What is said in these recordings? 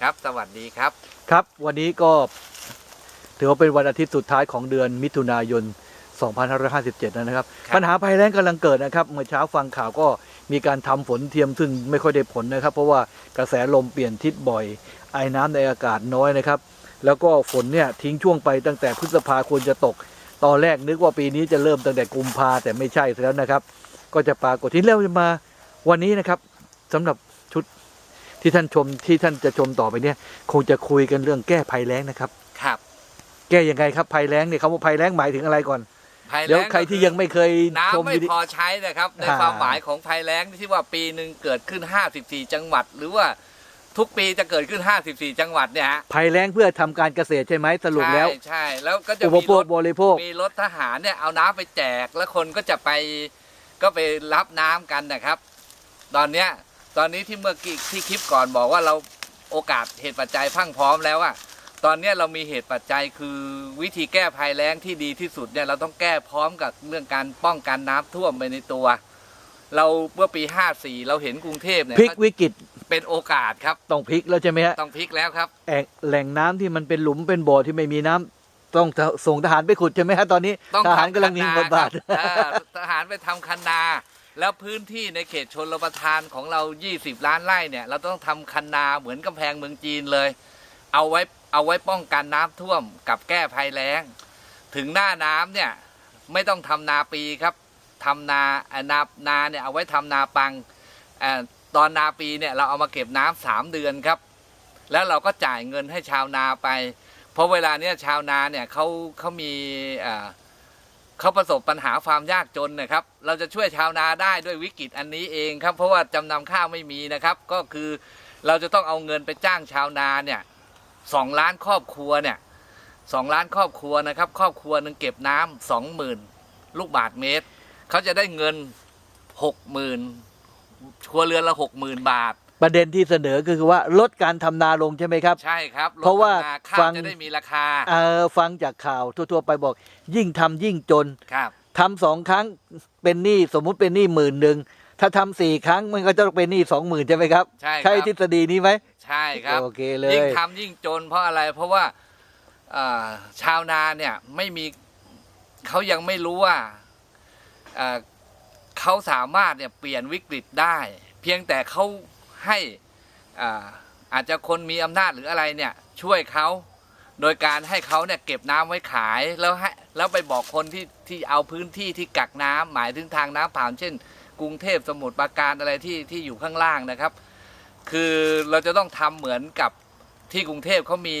ครับ สวัสดีครับ ครับ วันนี้ก็ถือว่าเป็นวันอาทิตย์สุดท้ายของเดือนมิถุนายน 2557 นะครับ ครับ ปัญหาภัยแล้งกำลังเกิดนะครับ เมื่อเช้าฟังข่าวก็มีการทำฝนเทียมซึ่งไม่ค่อยได้ผลนะครับ เพราะว่ากระแสลมเปลี่ยนทิศบ่อย ไอน้ำในอากาศน้อยนะครับ แล้วก็ฝนเนี่ยทิ้งช่วงไปตั้งแต่พฤษภาควรจะตก ตอนแรกนึกว่าปีนี้จะเริ่มตั้งแต่กุมภาแต่ไม่ใช่ซะแล้วนะครับ ก็จะปรากฏที่แล้วมาวันนี้นะครับสำหรับชุด ที่ท่านชมที่ท่านจะชมต่อไปเนี่ย คงจะคุยกันเรื่องแก้ภัยแล้งนะครับ ครับ แก้ยังไงครับภัยแล้งเนี่ยคำว่าภัยแล้งหมายถึงอะไรก่อนภัยเดี๋ยวแล้งใครที่ยังไม่เคยชน้ำมไม่วิดีพอใช้นะครับ ในอ่าความหมายของภัยแล้งที่ว่าปีหนึ่งเกิดขึ้น 54 จังหวัด หรือว่าทุกปีจะเกิดขึ้น 54 จังหวัดเนี่ยฮะภัยแล้งเพื่อทำการเกษตรใช่ไหมสรุปแล้ว ใช่ใช่แล้วก็จะอุปมีโภรคถบริโภคมีรถทหารเนี่ยเอาน้ำไปแจกแล้วคนก็จะไปก็ไปรับน้ำกันนะครับ ตอนเนี้ย ตอนนี้ที่เมื่อกี้ที่คลิปก่อนบอกว่าเราโอกาสเหตุปัจจัยพรั่งพร้อมแล้วอะตอนเนี้ยเรามีเหตุปัจจัยคือวิธีแก้ภัยแล้งที่ดีที่สุดเนี่ยเราต้องแก้พร้อมกับเรื่องการป้องกันน้ำท่วมไปในตัว เราเมื่อปี 54 เราเห็นกรุงเทพเนี่ยพลิกวิกฤตเป็นโอกาสครับต้องพลิกแล้วใช่ไหมฮะต้องพลิกแล้วครับแอ่งแหล่งน้ำที่มันเป็นหลุมเป็นบ่อที่ไม่มีน้ำต้องส่งทหารไปขุดใช่ไหมฮะตอนนี้ต้องทหารกำลังมีบทบาทคันนาครับเออทหารไปทำคันนา แล้วพื้นที่ในเขตชนรประทานของเรา 20 ล้านไร่เนี่ย เราต้องทำคันนาเหมือนกำแพงเมืองจีนเลย เอาไว้เอาไว้ป้องกันน้ำท่วมกับแก้ภัยแล้ง ถึงหน้าน้ำเนี่ยไม่ต้องทำนาปีครับทำนานานาเนี่ยเอาไว้ทำนาปังอตอนนาปีเนี่ยเราเอามาเก็บน้ำสามเดือนครับ แล้วเราก็จ่ายเงินให้ชาวนาไป เพราะเวลาเนี้ยชาวนาเนี่ยเขาเขามี เขาประสบปัญหาความยากจนนะครับ เราจะช่วยชาวนาได้ด้วยวิกฤตอันนี้เองครับ เพราะว่าจำนำข้าวไม่มีนะครับ ก็คือเราจะต้องเอาเงินไปจ้างชาวนาเนี่ยสองล้านครอบครัวเนี่ยสองล้านครอบครัวนะครับ ครอบครัวหนึ่งเก็บน้ำสองหมื่นลูกบาทเมตร เขาจะได้เงินหกหมื่นครัวเรือนละหกหมื่นบาท ประเด็นที่เสนอก็คือว่าลดการทำนาลงใช่ไหมครับ ใช่ครับเพราะว่าลดนข้าฟัวงจะได้มีราคาเออฟังจากข่าวทั่วๆ ไปบอก ยิ่งทำยิ่งจนครับทำสองครั้งเป็นหนี้สมมุติเป็นหนี้หมื่นหนึ่งถ้าทำสี่ครั้งมันก็จะต้องเป็นหนี้สองหมื่นใช่ไหมครับ ใช่คใช่รับทฤษฎีนี้ไหมใช่ครับโอเคเลยยิ่งทำยิ่งจนเพราะอะไรเพราะว่าเอ่อชาวนาเนี่ยไม่มีเขายังไม่รู้ว่าเอ่อเขาสามารถเนี่ยเปลี่ยนวิกฤตได้ เพียงแต่เขา ให้อ่าอาจจะคนมีอำนาจหรืออะไรเนี่ยช่วยเขาโดยการให้เขาเนี่ยเก็บน้ำไว้ขายแล้วให้แล้วไปบอกคนที่ที่เอาพื้นที่ที่กักน้ำหมายถึงทางน้ำผ่านเช่น กรุงเทพสมุทรปราการอะไรที่ที่อยู่ข้างล่างนะครับ คือเราจะต้องทำเหมือนกับที่กรุงเทพเขามี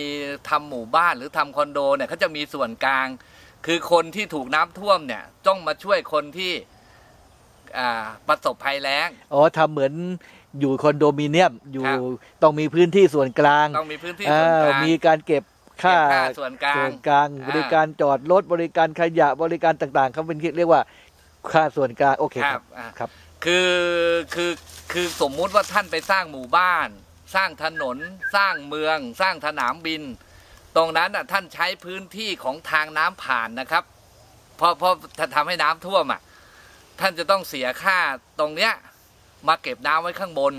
ทำหมู่บ้านหรือทำคอนโดเนี่ยเขาจะมีส่วนกลาง คือคนที่ถูกน้ำท่วมเนี่ยต้องมาช่วยคนที่อ่าประสบภัยแล้งอ๋อทำเหมือน อยู่คอนโดมิเนียมอยู่ครับ ต้องมีพื้นที่ส่วนกลางต้องมีพื้นที่เอ่ส่วนอกลาง มีการเก็บค่าเก็บค่าส่วนกลางส่วนกลาง อ่าบริการจอดรถบริการขยะบริการต่างๆเขาเป็นเรียกว่าค่าส่วนกลางโอเคคครัรับบอ่า ครับ คือคือคือสมมุติว่าท่านไปสร้างหมู่บ้าน สร้างถนน สร้างเมือง สร้างสนามบิน ตรงนั้นน่ะท่านใช้พื้นที่ของทางน้ำผ่านนะครับเพราะเพราะถ้าทำให้น้ำท่วมอะท่านจะต้องเสียค่าตรงเนี้ย มาเก็บน้ำไว้ข้างบน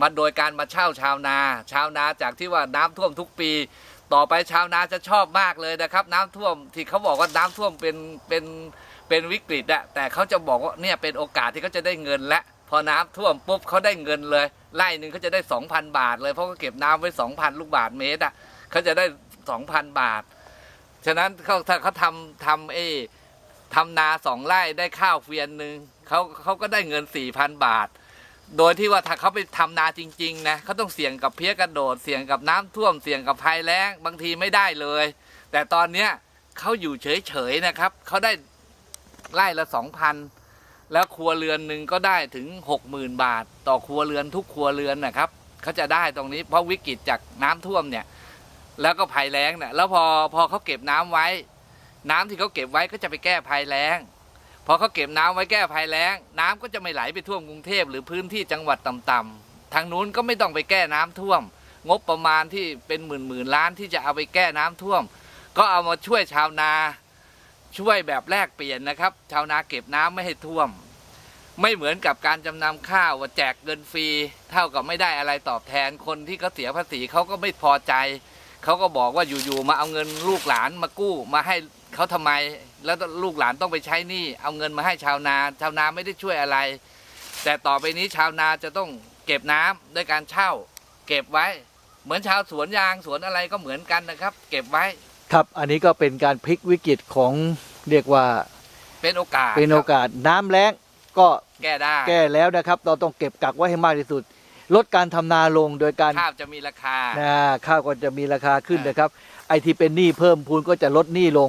มาโดยการมาเช่าชาวนา ชาวนาจากที่ว่าน้ำท่วมทุกปี ต่อไปชาวนาจะชอบมากเลยนะครับ น้ำท่วมที่เขาบอกว่าน้ำท่วมเป็นเป็นเป็นวิกฤตอะแต่เขาจะบอกว่าเนี่ยเป็นโอกาสที่เขาจะได้เงินและ พอน้ำท่วมปุ๊บเขาได้เงินเลยไร่หนึ่งเขาจะได้สองพันบาท เลยเพราะเขาเก็บน้ำไว้สองพันลูกบาทเมตรอะเขาจะได้สองพันบาท ฉะนั้นเขาถ้าเขาทำทำเอ ทำนาสองไร่ได้ข้าวเฟียนหนึ่งเขาเขาก็ได้เงินสี่พันบาท โดยที่ว่าถ้าเขาไปทำนาจริง ๆ นะเขาต้องเสี่ยงกับเพี้ยกระโดด เสี่ยงกับน้ำท่วมเสี่ยงกับภัยแล้งบางทีไม่ได้เลย แต่ตอนเนี้ยเขาอยู่เฉยๆนะครับเขาได้ไร่ละสองพันแล้วครัวเรือนหนึ่งก็ได้ถึงหกหมื่นบาท ต่อครัวเรือนทุกครัวเรือนนะครับเขาจะได้ตรงนี้เพราะวิกฤตจากน้ำท่วมเนี่ย แล้วก็ภัยแล้งเนี่ยแล้วพอพอเขาเก็บน้ำไว้ น้ำที่เขาเก็บไว้ก็จะไปแก้ภัยแล้งพอเขาเก็บน้ำไว้แก้ภัยแล้ง น้ำก็จะไม่ไหลไปท่วมกรุงเทพหรือพื้นที่จังหวัดต่ำๆทางนู้นก็ไม่ต้องไปแก้น้ำท่วม งบประมาณที่เป็นหมื่นหมื่นล้านที่จะเอาไปแก้น้ำท่วม ก็เอามาช่วยชาวนาช่วยแบบแลกเปลี่ยนนะครับ ชาวนาเก็บน้ำไม่ให้ท่วม ไม่เหมือนกับการจำนำข้าวว่าแจกเงินฟรี เท่ากับไม่ได้อะไรตอบแทนคนที่เขาเสียภาษีเขาก็ไม่พอใจ เขาก็บอกว่าอยู่ๆมาเอาเงินลูกหลานมากู้มาให้เขาทำไม แล้วลูกหลานต้องไปใช้หนี้เอาเงินมาให้ชาวนา ชาวนาไม่ได้ช่วยอะไร แต่ต่อไปนี้ชาวนาจะต้องเก็บน้ำด้วยการเช่า เก็บไว้ เหมือนชาวสวนยางสวนอะไรก็เหมือนกันนะครับ เก็บไว้ ครับอันนี้ก็เป็นการพลิกวิกฤตของเรียกว่าเป็นโอกาสเป็นโอกาสน้ำแล้งก็แก้ได้แก้แล้วนะครับ เราต้องเก็บกักไว้ให้มากที่สุด ลดการทำนาลงโดยการข้าวจะมีราคานะข้าวก็จะมีราคาขึ้นอ่านนะครับ ไอที่เป็นหนี้เพิ่มพูนก็จะลดหนี้ลง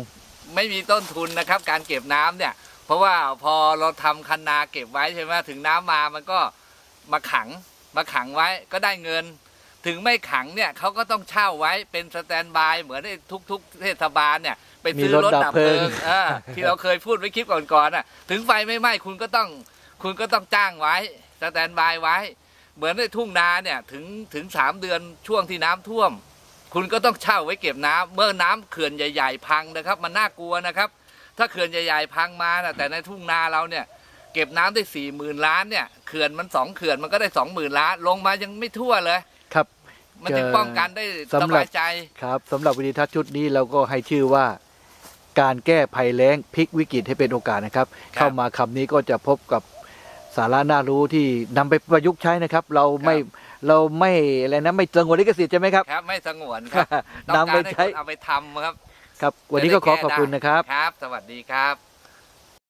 ไม่มีต้นทุนนะครับ การเก็บน้ำเนี่ย เพราะว่าพอเราทำคันนาเก็บไว้ใช่ไหมถึงน้ำมามันก็มาขังมาขังไว้ก็ได้เงิน ถึงไม่ขังเนี่ยเขาก็ต้องเช่าไว้เป็นสแตนด์บายเหมือนในทุก ๆ เทศบาลเนี่ยไปซื้อมีรถรถดัดับบเพเพลิลิงงเออที่เราเคยพูดไว้คลิปก่อนๆน่ะ ถึงไฟไม่ไหม้คุณก็ต้องคุณก็ต้องจ้างไว้สแตนด์บายไว้ เหมือนในทุ่งนาเนี่ยถึงถึงสามเดือนช่วงที่น้ำท่วม คุณก็ต้องเช่าไว้เก็บน้ำเมื่อน้ำเขื่อนใหญ่ ๆ พังนะครับ มันน่ากลัวนะครับ ถ้าเขื่อนใหญ่ ๆ พังมานะแต่ในทุ่งนาเราเนี่ยเก็บน้ำได้สี่หมื่นล้านเนี่ยเขื่อนมันสองเขื่อนมันก็ได้สองหมื่นล้านลงมายังไม่ทั่วเลยครับ มันจึงป้องกันได้สำหรับสบายใจครับสำหรับวิดีทัศน์ชุดนี้เราก็ให้ชื่อว่าการแก้ภัยแล้งพลิกวิกฤตให้เป็นโอกาสนะครับ เข้ามาคำนี้ก็จะพบกับ สาระน่ารู้ที่นำไปประยุกต์ใช้นะครับ เราไม่เราไม่อะไรนะไม่เจิงวลิขสิทธิ์ใช่ไหมครับ ครับไม่สงวนครับ ต้องนำไปการให้ใช้คนเอาไปทำครับครับ วันนี้ก็ขอขอบคุณนะครับ ครับ สวัสดีครับ